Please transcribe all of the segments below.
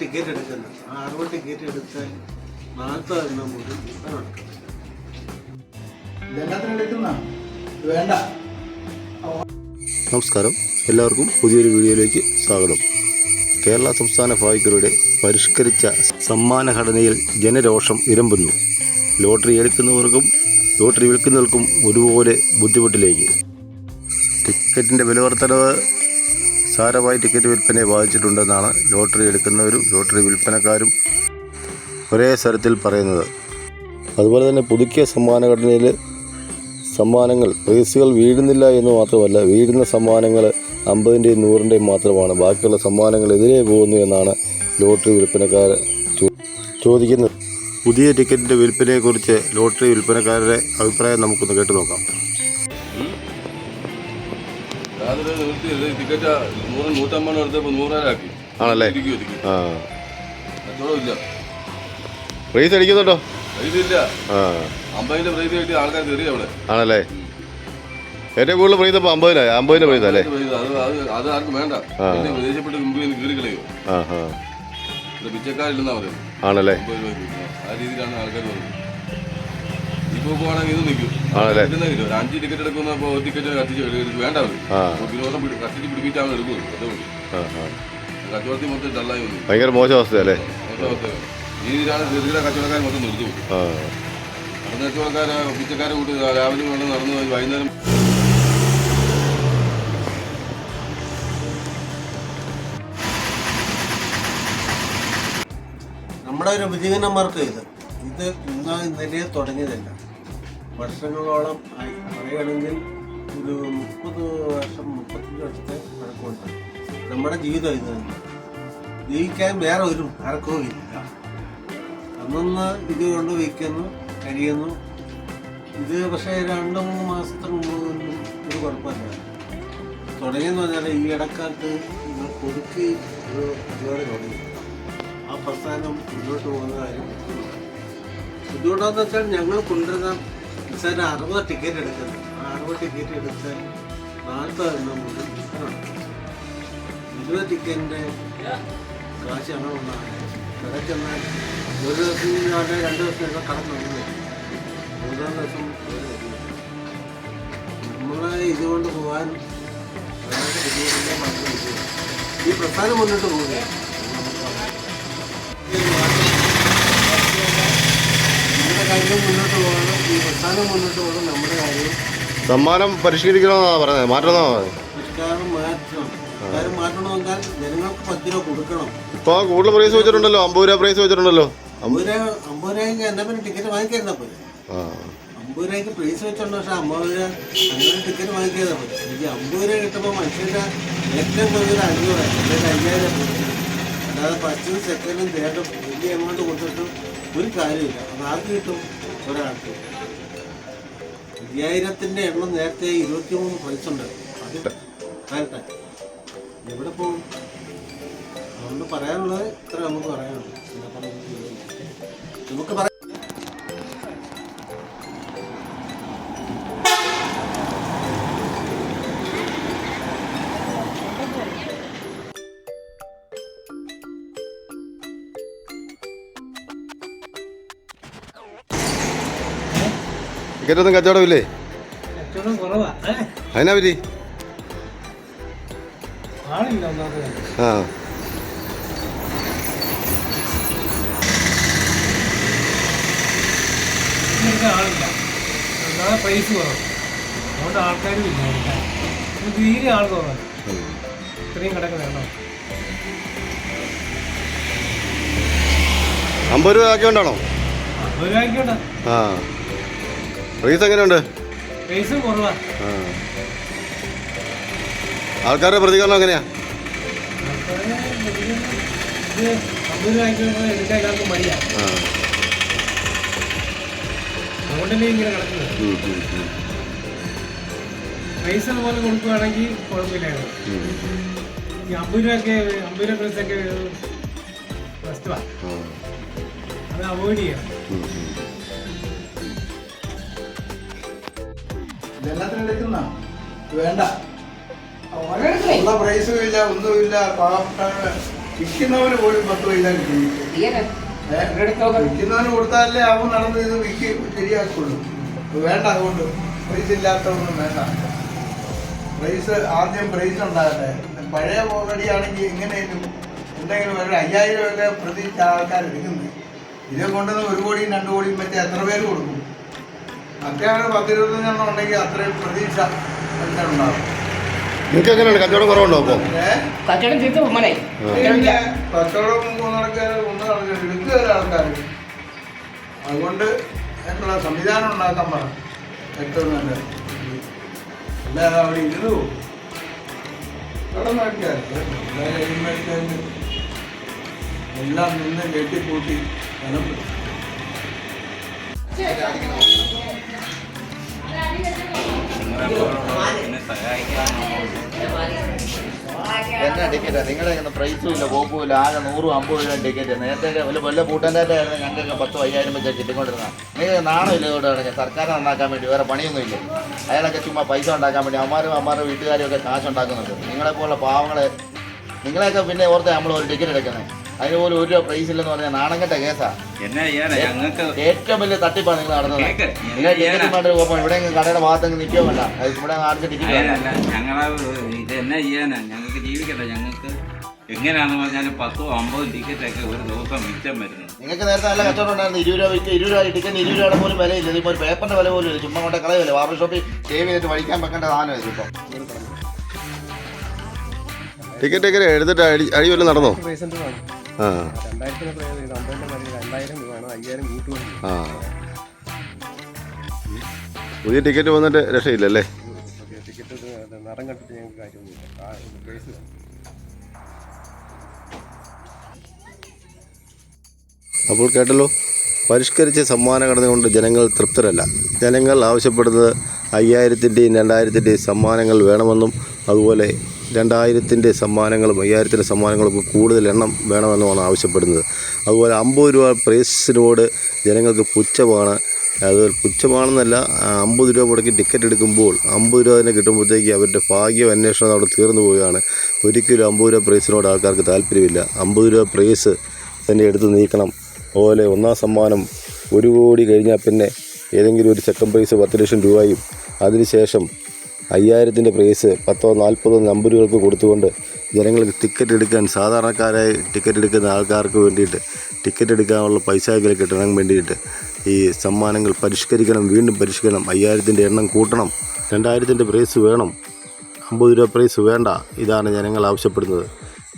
Ticket എടുക്കുന്നത്. ആ അറുപത് ടിക്കറ്റ് എടുത്താൽ നാൽപ്പത് എണ്ണം കൂടി നടക്കുന്നത് വേണ്ട. നമസ്കാരം. എല്ലാവർക്കും പുതിയൊരു വീഡിയോയിലേക്ക് സ്വാഗതം. കേരള സംസ്ഥാന ഭാഗ്യരുടെ പരിഷ്കരിച്ച സമ്മാനഘടനയിൽ ജനരോഷം ഇരമ്പുന്നു ലോട്ടറി എടുക്കുന്നവർക്കും ലോട്ടറി വിൽക്കുന്നവർക്കും ഒരുപോലെ ബുദ്ധിമുട്ടിലേക്ക്. ടിക്കറ്റിന്റെ വില വർധനവ് സാരമായി ടിക്കറ്റ് വിൽപ്പനയെ ബാധിച്ചിട്ടുണ്ടെന്നാണ് ലോട്ടറി എടുക്കുന്നവരും ലോട്ടറി വിൽപ്പനക്കാരും ഒരേ സ്വരത്തിൽ പറയുന്നത്. അതുപോലെ തന്നെ പുതുക്കിയ സമ്മാനഘടനയിൽ സമ്മാനങ്ങൾ പ്രൈസുകൾ വീഴുന്നില്ല എന്ന് മാത്രമല്ല വീഴുന്ന സമ്മാനങ്ങൾ അമ്പതിന്റെയും നൂറിന്റെയും മാത്രമാണ്. ബാക്കിയുള്ള സമ്മാനങ്ങൾ എതിരെ പോകുന്നു എന്നാണ് ലോട്ടറി വിൽപ്പനക്കാർ ചോദിക്കുന്നത്. പുതിയ ടിക്കറ്റിന്റെ വിൽപ്പനയെക്കുറിച്ച് ലോട്ടറി വിൽപ്പനക്കാരുടെ അഭിപ്രായം നമുക്കൊന്ന് കേട്ടു നോക്കാം ടിക്കറ്റ് നൂറ് നൂറ്റമ്പത് എടുത്തപ്പോൾ നൂറായിരാക്കി ആണല്ലേ? ഒതുക്കി ഒതുക്കി ആ. പ്രൈസ് അടിക്കുന്നുണ്ടോ? ആ. അമ്പതിന്റെ പ്രൈസ് കിട്ടി ആൾക്കാർ അവിടെ. ആണല്ലേ? ഏറ്റവും കൂടുതൽ പ്രൈസ് ഇപ്പോൾ അമ്പതിനായി അമ്പതിന്റെ പ്രൈസ് അല്ലേ പ്രൈസ് അത് അത് അത് ആർക്കും വേണ്ട. പിന്നെ വിദേശപ്പെട്ട് മുമ്പിൽ നിന്ന് കീറി കളയോ ആ ആ ഇത് പിച്ചക്കാരില്ലെന്നാ പറയുന്നത്. ആണല്ലേ? ആ രീതിയിലാണ് ആൾക്കാർ പറയുന്നത് ഇത് നിൽക്കും. ഒരു അഞ്ച് ടിക്കറ്റ് എടുക്കുന്ന ഇപ്പോൾ ടിക്കറ്റ് കത്തിച്ച് എടുക്കും. വേണ്ട അവർ പിടി- കത്തിച്ച് പിടിപ്പിച്ചാണ് എടുക്കുന്നത്. അതേ ഉള്ളൂ. ആ ആ. കച്ചവടത്തിൽ മൊത്തം തള്ളായി വന്നു. ഭയങ്കര മോശം അവസ്ഥയല്ലേ? മൊത്തം ഈ രീതിയിലാണ് ചെറുകിട കച്ചവടക്കാർ മൊത്തം നിർത്തി പോകും ആ. നടന്ന കച്ചവടക്കാരെ പിച്ചക്കാരെ കൂട്ടി രാവിലെ വെള്ളം നടന്നു പോയി വൈകുന്നേരം നമ്മുടെ ഒരു ഉപജീവനമാർക്കും ഇത്. ഇത് ഇന്ന് ഇന്നലെ തുടങ്ങിയതല്ല. വർഷങ്ങളോളം ആയി പറയുകയാണെങ്കിൽ ഒരു മുപ്പത് വർഷം മുപ്പത്തഞ്ച് വർഷത്തെ പഴക്കമുണ്ട് നമ്മുടെ ജീവിതം ഇത് തന്നെ. ജീവിക്കാൻ വേറെ ഒരു പഴക്കവും ഇല്ല. അന്നൊന്ന് ഇത് കൊണ്ട് വയ്ക്കുന്നു കഴിയുന്നു. ഇത് പക്ഷേ രണ്ട് മൂന്ന് മാസത്തിന് മുമ്പ് ഒരു കുഴപ്പമില്ല. തുടങ്ങിയെന്ന് പറഞ്ഞാൽ ഈ ഇടക്കാലത്ത് പുതുക്കി ഒരു പരിപാടി തുടങ്ങി. ആ പ്രസ്ഥാനം മുന്നോട്ട് പോകുന്ന കാര്യം ബുദ്ധിമുട്ടാന്ന് വെച്ചാൽ ഞങ്ങൾ കൊണ്ടുവരുന്ന നിസ്സാരം അറുപത് ടിക്കറ്റ് എടുക്കുന്നത് അറുപത് ടിക്കറ്റ് എടുത്താൽ നാൽപ്പത് എണ്ണം നടക്കും. ഇരുപത് ടിക്കറ്റിന്റെ കാശ് ഉണ്ടാകും കിടക്കുന്ന ഒരു ദിവസം രണ്ട് ദിവസം കടന്നു മൂന്നാം ദിവസം. നമ്മളെ ഇതുകൊണ്ട് പോകാൻ ഈ പ്രസ്ഥാനം മുന്നോട്ട് പോവുകയാണ്. നമ്മുടെ കാര്യം മുന്നോട്ട് പോകണം. ഈ പ്രസ്ഥാനം മുന്നോട്ട് പോകണം. നമ്മുടെ കാര്യം സമ്മാനം പരിഷ്കരിക്കണമെന്നാണ് പറഞ്ഞത് മാറ്റണമെന്നാണ് പറഞ്ഞത് മാറ്റണം. കാര്യം മാറ്റണമെന്നാൽ ജനങ്ങൾക്ക് പത്ത് രൂപ കൊടുക്കണം. ഇപ്പോൾ കൂടുതൽ പ്രൈസ് വെച്ചിട്ടുണ്ടല്ലോ അമ്പത് രൂപ പ്രൈസ് വെച്ചിട്ടുണ്ടല്ലോ അമ്പത് രൂപ അമ്പത് രൂപയ്ക്ക് എന്നാ പിന്നെ ടിക്കറ്റ് വാങ്ങിക്കായിരുന്നാ പോലെ ആ. അമ്പത് രൂപയ്ക്ക് പ്രൈസ് വെച്ചോണ്ട് പക്ഷെ അമ്പത് രൂപ അങ്ങനെ ടിക്കറ്റ് വാങ്ങിക്കാതെ പോലെ എനിക്ക് അമ്പത് രൂപ കിട്ടുമ്പോൾ മനുഷ്യന്റെ ഏറ്റവും കൂടുതൽ അഞ്ഞൂറ് അല്ലെങ്കിൽ അയ്യായിരം. അല്ലാതെ ഫസ്റ്റും സെക്കൻഡും തേർഡും വലിയ എമൗണ്ട് കൊടുത്തിട്ടും ഒരു കാര്യമില്ല അത് ആർക്ക് കിട്ടും? ഒരാൾക്ക്. അയ്യായിരത്തിന്റെ എണ്ണം നേരത്തെ ഇരുപത്തി മൂന്ന് പൈസ ഉണ്ട്. അത് കാലത്തെ എവിടെ പോകും? അതുകൊണ്ട് പറയാനുള്ളത് ഇത്ര നമുക്ക് പറയാനുള്ളൂ. ഇതിനപ്പുറം ഒന്നും ഇല്ല. നമുക്ക് പറയാം ടിക്കറ്റ് ഒന്നും കച്ചവടമില്ലേ അതിനാ പറ്റി? ആ. എടുക്കാൻ ആളില്ല. ഒന്നാമത് പ്രൈസ് കുറവ്. അതുകൊണ്ട് ആൾക്കാരും ഇല്ല എടുക്കാൻ ഇത് തീരെ ആൾ കുറവാണ് ഇത്രയും കടക്ക് അമ്പത് രൂപ ആക്കിയോണ്ടാണോ? അമ്പത് രൂപയ്ക്കുണ്ട ആ. പ്രൈസ് എങ്ങനെയുണ്ട്? ആൾക്കാരുടെ പ്രതികരണം എങ്ങനെയാ? കൊടുക്കുകയാണെങ്കിൽ കുഴപ്പമില്ലായിരുന്നു. ഈ അമ്പത് രൂപയൊക്കെ അമ്പത് രൂപ അത് അവോയ്ഡ് ചെയ്യണം. എടുക്കുന്ന വേണ്ട. ഉള്ള പ്രൈസും ഇല്ല ഒന്നുമില്ല പാവപ്പെട്ട വിൽക്കുന്നവന് പോലും പത്ത് പൈസ കിട്ടിയില്ല. വിൽക്കുന്നവന്? കൊടുത്താലേ അവൻ നടന്ന് ഇത് വിൽക്ക് ശരിയാക്കുള്ളൂ. വേണ്ട അതുകൊണ്ട്. പ്രൈസ് ഇല്ലാത്തതൊന്നും വേണ്ട. പ്രൈസ് ആദ്യം പ്രൈസ് ഉണ്ടാകട്ടെ. പഴയ പോകടിയാണെങ്കിൽ ആണെങ്കിൽ എങ്ങനെയും എന്തെങ്കിലും ഒരു അയ്യായിരം ഒക്കെ പ്രതീക്ഷ ആൾക്കാർ എടുക്കുന്നത് ഇതേ കൊണ്ടുവന്ന് ഒരു കോടിയും രണ്ട് കോടിയും പറ്റിയ എത്ര പേര് കൊടുക്കും? അത്യാവശ്യം പത്തിരുപത്തഞ്ചെണ്ണം ഉണ്ടെങ്കിൽ അത്രയും പ്രതീക്ഷ ഉണ്ടാകും നിങ്ങൾക്ക് എങ്ങനെയാണ് കച്ചവടം കുറവുണ്ടോ അപ്പോൾ കച്ചവടം തീർത്ത് പിന്നെ കച്ചവടം നടക്കാൻ ഒന്ന് നടക്കാൻ എടുക്കുക ആൾക്കാർ അതുകൊണ്ട് എന്നുള്ള സംവിധാനം ഉണ്ടാക്കാൻ പറ. ഏറ്റവും നല്ലത്. അല്ലാതെ അവിടെ ഇരുന്നു. കടം എല്ലാം നിന്ന് കെട്ടിക്കൂട്ടി ധനം എന്നാ ടിക്കറ്റാ നിങ്ങളുടെ ഇങ്ങനെ പ്രൈസും ഇല്ല കോപ്പും ഇല്ല ആകെ നൂറും അമ്പത് രൂപ ടിക്കറ്റ് നേരത്തെ വല്ല വല്ല കൂട്ടന്റെ ഞങ്ങൾക്ക് പത്തും അയ്യായിരം വെച്ച് കിട്ടിക്കൊണ്ടിരുന്ന നിങ്ങൾക്ക് നാണമില്ല ഇവിടെ കിടക്കുക സർക്കാർ നന്നാക്കാൻ വേണ്ടി വേറെ പണിയൊന്നും ഇല്ല? അയാളൊക്കെ ചുമ്മാ പൈസ ഉണ്ടാക്കാൻ വേണ്ടി അമ്മമാരും അമ്മമാരും വീട്ടുകാരും ഒക്കെ കാശ് ഉണ്ടാക്കുന്നുണ്ട്. നിങ്ങളെപ്പോലുള്ള പാവങ്ങളെ നിങ്ങളെയൊക്കെ പിന്നെ ഓർത്ത് നമ്മൾ ഒരു ടിക്കറ്റ് എടുക്കുന്നത് അതിന് ഒരു രൂപ പ്രൈസ് ഇല്ലെന്ന് പറഞ്ഞാൽ നാണങ്ങട്ടെ കേസാ. എന്നാ ചെയ്യാനാ? ഞങ്ങൾക്ക് ഏറ്റവും വലിയ തട്ടിപ്പാണ് നിങ്ങൾ നടന്നത്. കേക്ക്. ടിക്കറ്റ് പോകുമ്പോൾ ഇവിടെ കടയുടെ ഭാഗത്തേക്ക് നിൽക്കുകയോ വേണ്ട. അത് ഇവിടെ ആർക്ക് ടിക്കറ്റ് വേണ്ട അതിനല്ല ഞങ്ങളെ ഇത് എന്നാ ചെയ്യാനാ? ഞങ്ങൾക്ക് എങ്ങനെയാണെന്ന് പറഞ്ഞാൽ പത്തോ അമ്പതോ ടിക്കറ്റൊക്കെ ഒരു ദിവസം മിച്ചം വരുന്നത് നിങ്ങൾക്ക് നേരത്തെ നല്ല കച്ചവടം ഉണ്ടായിരുന്നു. ഇരുപത് രൂപ വിറ്റ് ഇരുപത് രൂപ ടിക്കറ്റ് ഇരുപത് രൂപയുടെ പോലും വിലയില്ല. ഇതിപ്പോൾ ഒരു പേപ്പറിന്റെ വില പോലും ഇല്ല. ചുമ്മാ കൊണ്ട് കളയല്ലേ ബാർബർ ഷോപ്പിൽ സേവ് ചെയ്തിട്ട് വഴിക്കാൻ വെക്കേണ്ട സാധനം ഇത് ഇപ്പം? ടിക്കറ്റ് എങ്ങനെ എടുത്തിട്ട് അടി അടി വല്ലതും നടന്നോ? വേണം അമ്പതിന്റെ മതി രണ്ടായിരം അയ്യായിരം ആ. പുതിയ ടിക്കറ്റ് വന്നിട്ട് രക്ഷയില്ലല്ലേ? ടിക്കറ്റ് നിറം കണ്ടിട്ട് ഞങ്ങൾക്ക് കാര്യമൊന്നുമില്ല. പ്രൈസ് അപ്പോൾ കേട്ടല്ലോ പരിഷ്കരിച്ച സമ്മാന ഘടന കൊണ്ട് ജനങ്ങൾ തൃപ്തരല്ല. ജനങ്ങൾ ആവശ്യപ്പെടുന്നത് അയ്യായിരത്തിന്റെയും രണ്ടായിരത്തിന്റെയും സമ്മാനങ്ങൾ വേണമെന്നും അതുപോലെ രണ്ടായിരത്തിന്റെ സമ്മാനങ്ങളും അയ്യായിരത്തിന്റെ സമ്മാനങ്ങളും കൂടുതൽ എണ്ണം വേണമെന്നുമാണ് ആവശ്യപ്പെടുന്നത്. അതുപോലെ അമ്പത് രൂപ പ്രൈസിനോട് ജനങ്ങൾക്ക് പുച്ഛമാണ്. അത് പുച്ഛമാണെന്നല്ല അമ്പത് രൂപ മുടക്കി ടിക്കറ്റ് എടുക്കുമ്പോൾ അമ്പത് രൂപ തന്നെ കിട്ടുമ്പോഴത്തേക്ക് അവരുടെ ഭാഗ്യം അന്വേഷണം അവിടെ തീർന്നു പോവുകയാണ്. ഒരിക്കലും അമ്പത് രൂപ പ്രൈസിനോട് ആൾക്കാർക്ക് താല്പര്യമില്ല. അമ്പത് രൂപ പ്രൈസ് തന്നെ എടുത്ത് നീക്കണം. അതുപോലെ ഒന്നാം സമ്മാനം ഒരു കോടി കഴിഞ്ഞാൽ പിന്നെ ഏതെങ്കിലും ഒരു സെക്കൻഡ് പ്രൈസ് പത്ത് ലക്ഷം രൂപയും അതിനുശേഷം അയ്യായിരത്തിന്റെ പ്രൈസ് പത്തോ നാൽപ്പതോ നമ്പറുകൾക്ക് കൊടുത്തുകൊണ്ട് ജനങ്ങൾക്ക് ടിക്കറ്റ് എടുക്കാൻ സാധാരണക്കാരായി ടിക്കറ്റ് എടുക്കുന്ന ആൾക്കാർക്ക് വേണ്ടിയിട്ട് ടിക്കറ്റ് എടുക്കാനുള്ള പൈസയെങ്കിലും കിട്ടണം വേണ്ടിയിട്ട് ഈ സമ്മാനങ്ങൾ പരിഷ്കരിക്കണം വീണ്ടും പരിഷ്കരിക്കണം. അയ്യായിരത്തിന്റെ എണ്ണം കൂട്ടണം. രണ്ടായിരത്തിന്റെ പ്രൈസ് വേണം. അമ്പത് രൂപ പ്രൈസ് വേണ്ട. ഇതാണ് ജനങ്ങൾ ആവശ്യപ്പെടുന്നത്.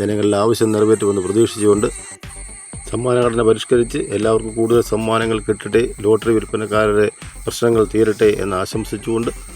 ജനങ്ങളുടെ ആവശ്യം നിറവേറ്റുമെന്ന് പ്രതീക്ഷിച്ചുകൊണ്ട് സമ്മാനഘടന പരിഷ്കരിച്ച് എല്ലാവർക്കും കൂടുതൽ സമ്മാനങ്ങൾ കിട്ടട്ടെ ലോട്ടറി വിൽപ്പനക്കാരുടെ പ്രശ്നങ്ങൾ തീരട്ടെ എന്ന് ആശംസിച്ചുകൊണ്ട്